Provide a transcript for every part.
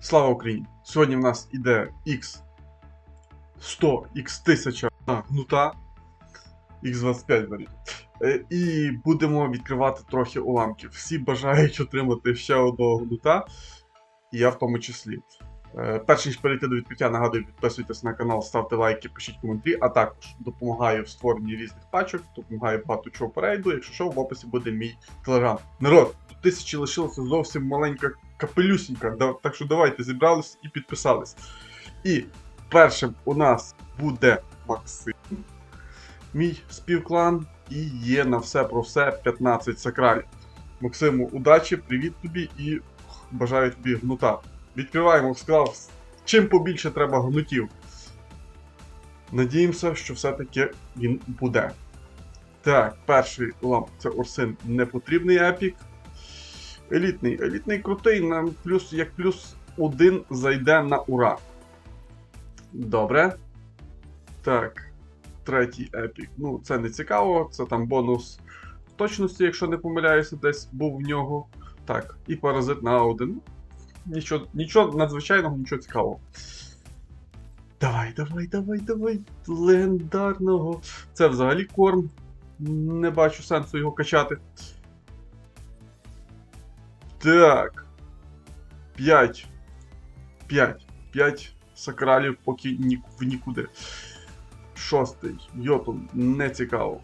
Слава Україні! Сьогодні в нас іде X100, X1000 а, гнута, X25 варі. Е, І будемо відкривати трохи уламків. Всі бажають отримати ще одного гнута, і я в тому числі. Е, Перш ніж перейти до відкриття, нагадую, підписуйтесь на канал, ставте лайки, пишіть коментарі, а також допомагаю в створенні різних пачок, допомагаю багато чого перейду. Якщо що, в описі буде мій телеграм. Народ, до тисячі лишилося зовсім маленька капелюсінька, так що давайте зібрались і підписались. І першим у нас буде Максим, мій співклан, і є на все про все 15 сакралів. Максиму, удачі, привіт тобі і бажаю тобі гнута. Відкриваємо, сказав, чим побільше треба гнутів. Надіємося, що все-таки він буде. Так, перший уламок це Орсин непотрібний епік. Елітний. Елітний крутий, нам плюс, як плюс один зайде на ура. Добре. Так. Третій епік. Ну, це не цікаво, це там бонус точності, якщо не помиляюся, десь був в нього. Так, і паразит на один. Нічого, нічого надзвичайного, нічого цікавого. Давай, давай, давай, давай. Легендарного. Це взагалі корм. Не бачу сенсу його качати. Так. 5. 5. 5 сакралів поки ні, в нікуди. Шостий. Йотун. Не цікаво.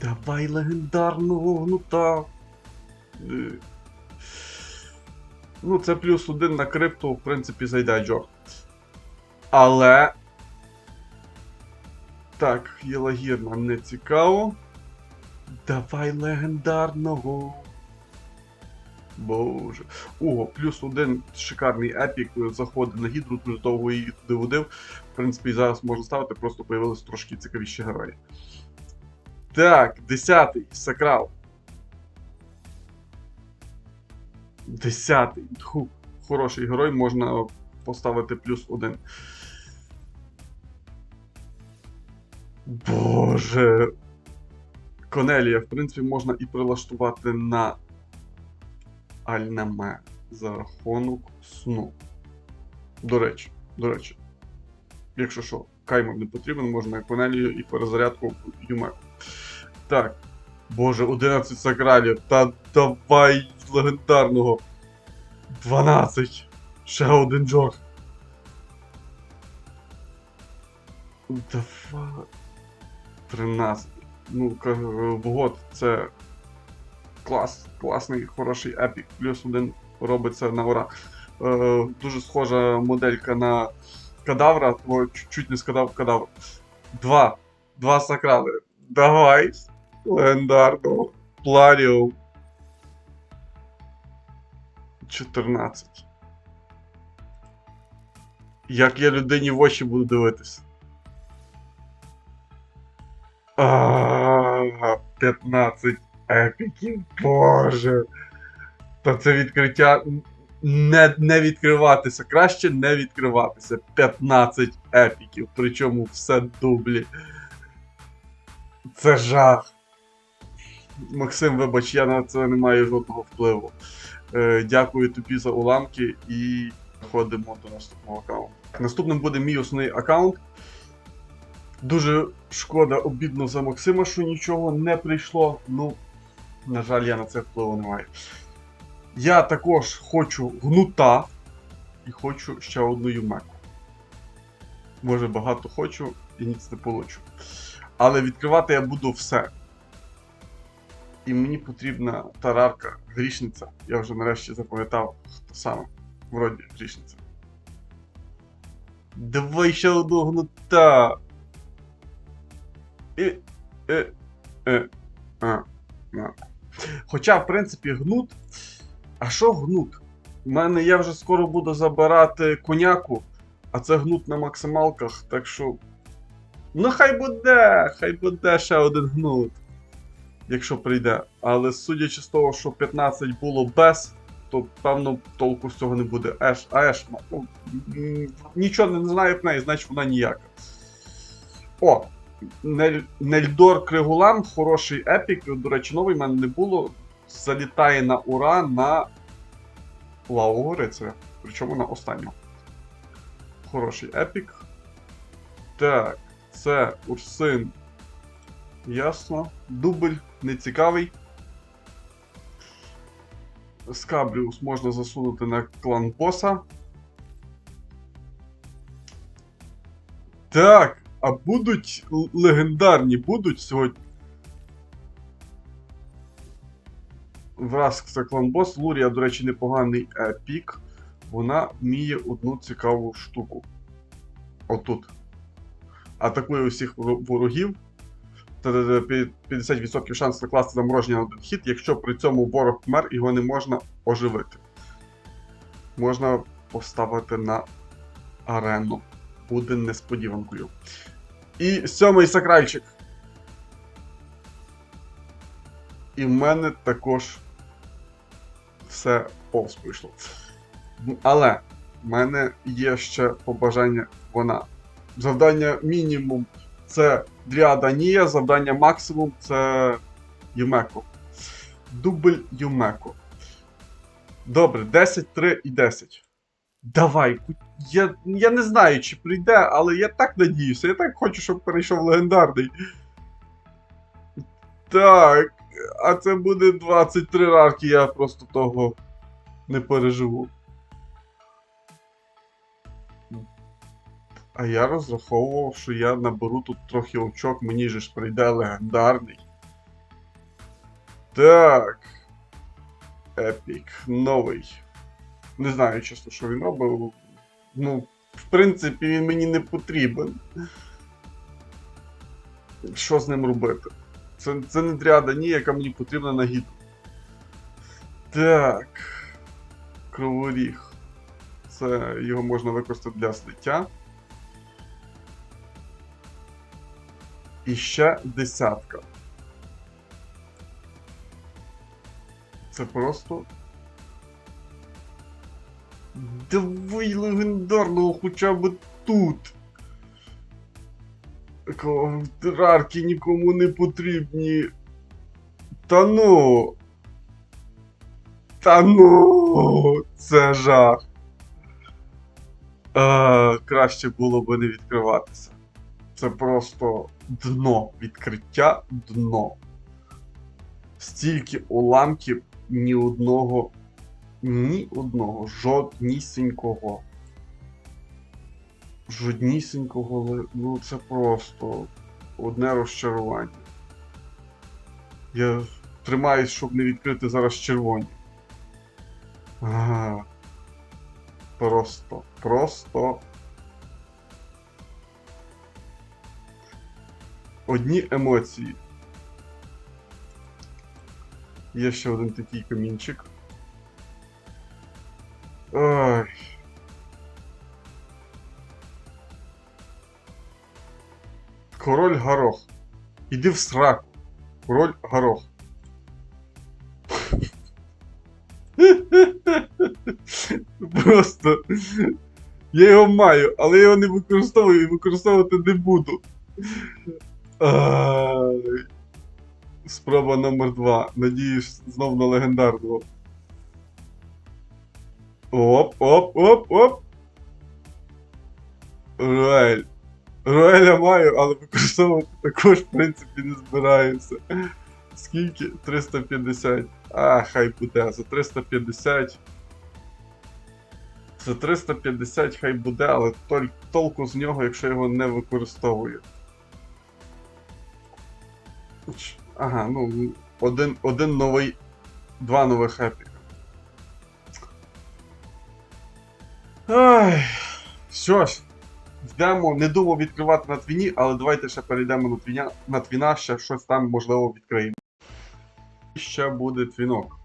Давай легендарного гнута. Е. Ну, це плюс один на крипту, в принципі, зайде Джо. Але. Так, Єлагір нам не цікаво. Давай легендарного. Боже. Ого, плюс один шикарний епік заходить на гідру, дуже довго її туди водив. В принципі, зараз можна ставити, просто появилися трошки цікавіші герої. Так, десятий сакрал. Десятий. Ху, хороший герой, можна поставити плюс один. Боже. Конелія, в принципі, можна і прилаштувати на Альнаме за рахунок сну. До речі, до речі. Якщо що, каймом не потрібен, можна і Конелію, і перезарядку Юмеку. Так. Боже, 11 сакралів. Та давай легендарного. 12. Ще один джор. Давай. 13. Ну, кажу, це клас, класний, хороший епік. Плюс один робиться на ура. Е, дуже схожа моделька на кадавра, тому чуть-чуть не сказав кадавр. Два. Два сакрали. Давай. Легендарного. Пларіум. 14. Як я людині в очі буду дивитись. А, 15 епіків, боже. Та це відкриття не, не відкриватися. Краще не відкриватися. 15 епіків, причому все дублі. Це жах. Максим, вибач, я на це не маю жодного впливу. Е, дякую тобі за уламки і переходимо до наступного аккаунту. Наступним буде мій основний аккаунт. Дуже шкода, обідно за Максима, що нічого не прийшло. Ну, на жаль, я на це впливу не маю. Я також хочу гнута і хочу ще одну юмеку. Може багато хочу і ніц не получу. Але відкривати я буду все. І мені потрібна тарарка грішниця. Я вже нарешті запам'ятав, хто саме. Вроді грішниця. Давай ще одного гнута. І. Е, е, а, а. Хоча, в принципі, гнут. А що гнут? У мене я вже скоро буду забирати коняку, а це гнут на максималках, так що. Ну, хай буде! Хай буде ще один гнут. Якщо прийде. Але судячи з того, що 15 було без, то певно толку з цього не буде. Еш, а Еш, ну, нічого не знаю про неї, значить вона ніяка. О, Нель... Нельдор Кригулам, хороший епік. До речі, новий в мене не було. Залітає на ура на лаву Гориця. Причому на останнього. Хороший епік. Так, це Урсин. Ясно. Дубль нецікавий. Скабріус можна засунути на клан боса. Так, а будуть легендарні будуть сьогодні. Враз це клан бос. Лурія, до речі, непоганий епік. Вона вміє одну цікаву штуку. Отут. Атакує усіх ворогів. Та-да-да, 50% шанс накласти замороження на один якщо при цьому ворог помер, його не можна оживити. Можна поставити на арену. Буде несподіванкою. І сьомий сакральчик. І в мене також все повз пройшло. М, Але в мене є ще побажання вона. Завдання мінімум це Дріада Нія, завдання максимум це Юмеко. Дубль Юмеко. Добре, 10, 3 і 10. Давай. Я, я не знаю, чи прийде, але я так надіюся. Я так хочу, щоб перейшов легендарний. Так. А це буде 23 рарки, я просто того не переживу. А я розраховував, що я наберу тут трохи очок, мені же ж прийде легендарний. Так. Епік, новий. Не знаю, чесно, що він робив. Ну, в принципі, він мені не потрібен. Що з ним робити? Це, це не дряда ні, яка мені потрібна на гід. Так. Криворіг. Це його можна використати для злиття. І ще десятка. Це просто. Давай легендарного хоча б тут. Рарки нікому не потрібні. Та ну. Та ну. Це жах. А, краще було би не відкриватися. Це просто дно. Відкриття дно. Стільки уламків ні одного. Ні одного. Жоднісінького. Жоднісінького. Ну це просто одне розчарування. Я тримаюсь, щоб не відкрити зараз червоні. Ага. Просто, просто. Одні емоції. Є ще один такий камінчик. Ой. Король горох. Іди в сраку. Король горох. Просто. Я його маю, але я його не використовую і використовувати не буду. Ай. Спроба номер два. Надіюсь, знов на легендарного. Оп, оп, оп, оп. Руель. Руеля маю, але використовувати також, в принципі, не збираюся. Скільки? 350. А, хай буде. За 350. За 350 хай буде, але толку з нього, якщо його не використовую. Ага, ну, один, один новий. Два нових епіка. Ай, що ж, йдемо, не думав відкривати на твіні, але давайте ще перейдемо на твіня, на твіна, ще щось там можливо відкриємо. І Ще буде твінок.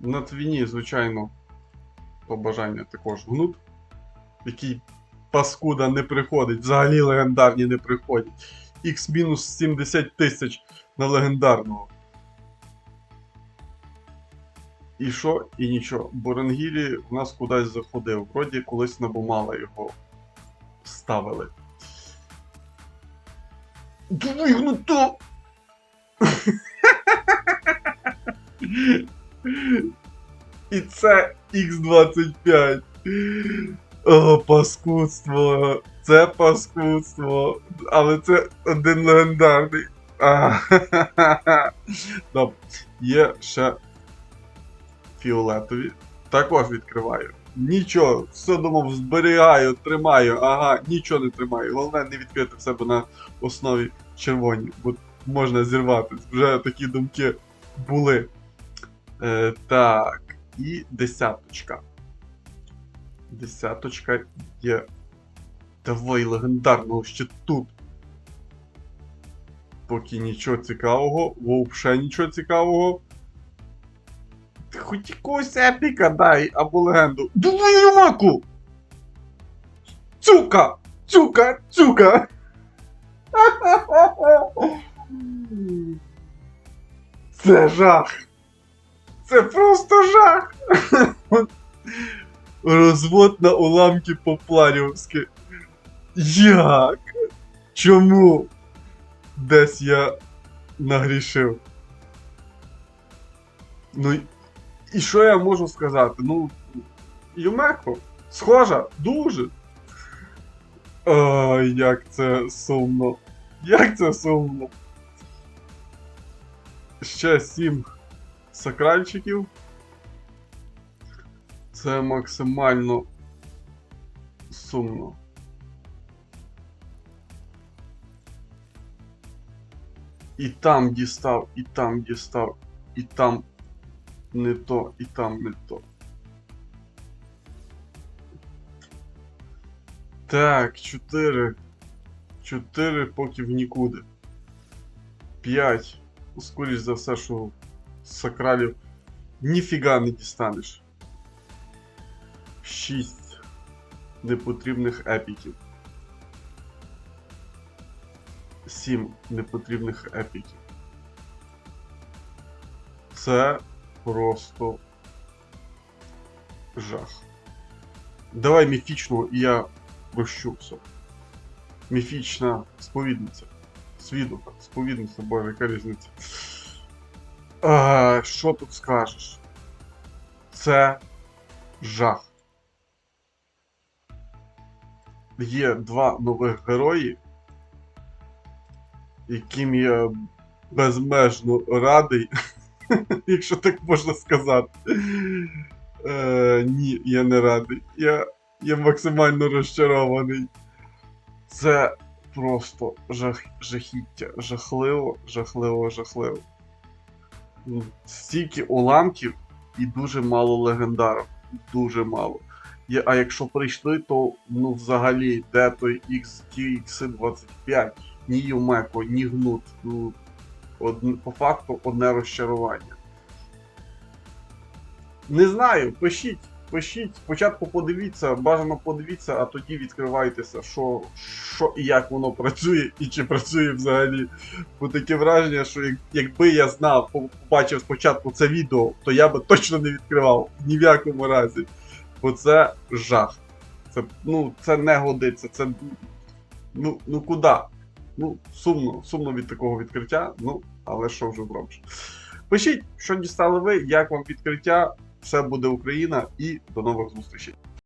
На твіні, звичайно, побажання також гнут, який паскуда не приходить, взагалі легендарні не приходять. X-70 тисяч на легендарного. І що? І нічого. Борангілі в нас кудись заходив. Вроді колись на Бумала його ставили. Двигнуто! І це X25. О, паскудство. Це паскудство. Але це один легендарний. Добре. Є ще фіолетові. Також відкриваю. Нічого, все думав, зберігаю, тримаю. Ага, нічого не тримаю. Головне не відкрити в себе на основі червоні, бо можна зірватися. Вже такі думки були. Е, так, і десяточка. Десяточка є. Давай легендарного ще тут. Поки нічого цікавого, вовше нічого цікавого. Ти Хоч якогось епіка дай або легенду. Давай маку! Цука! Цука! Цука! Це жах! Це просто жах! Розвод на уламки по-планівськи. Як? Чому? Десь я нагрішив. Ну, і що я можу сказати? Ну, Юмеко, схожа, дуже. Ой, як це сумно. Як це сумно. Ще сім сакральчиків. Це максимально сумно. І там дістав, і там дістав, і там не то, і там не то. Так, 4. 4 поки в нікуди. 5. Скоріш за все, що сакралів ніфіга не дістанеш. 6 непотрібних епіків. 7 непотрібних епіків. Це просто жах. Давай міфічну, і я прощу все. Міфічна сповідниця. Свідок, сповідниця, боже, яка різниця. А, що тут скажеш? Це жах. Є два нових герої, яким я безмежно радий, якщо так можна сказати. Е, ні, я не радий. Я, я максимально розчарований. Це просто жах, жахіття. Жахливо, жахливо, жахливо. Стільки уламків і дуже мало легендарів. Дуже мало. А якщо прийшли, то ну взагалі де той XT25, ні Юмеко, ні Гнут. Ну, по факту одне розчарування. Не знаю, пишіть, пишіть. Спочатку подивіться, бажано подивіться, а тоді відкривайтеся, що, що і як воно працює, і чи працює взагалі. Бо таке враження, що як- якби я знав, побачив спочатку це відео, то я би точно не відкривав ні в якому разі. Бо це жах. Це, ну, це не годиться. Це. Ну, ну куди? Ну, сумно, сумно від такого відкриття, ну, але що вже зробиш. Пишіть, що дістали ви, як вам відкриття. Все буде Україна і до нових зустрічей.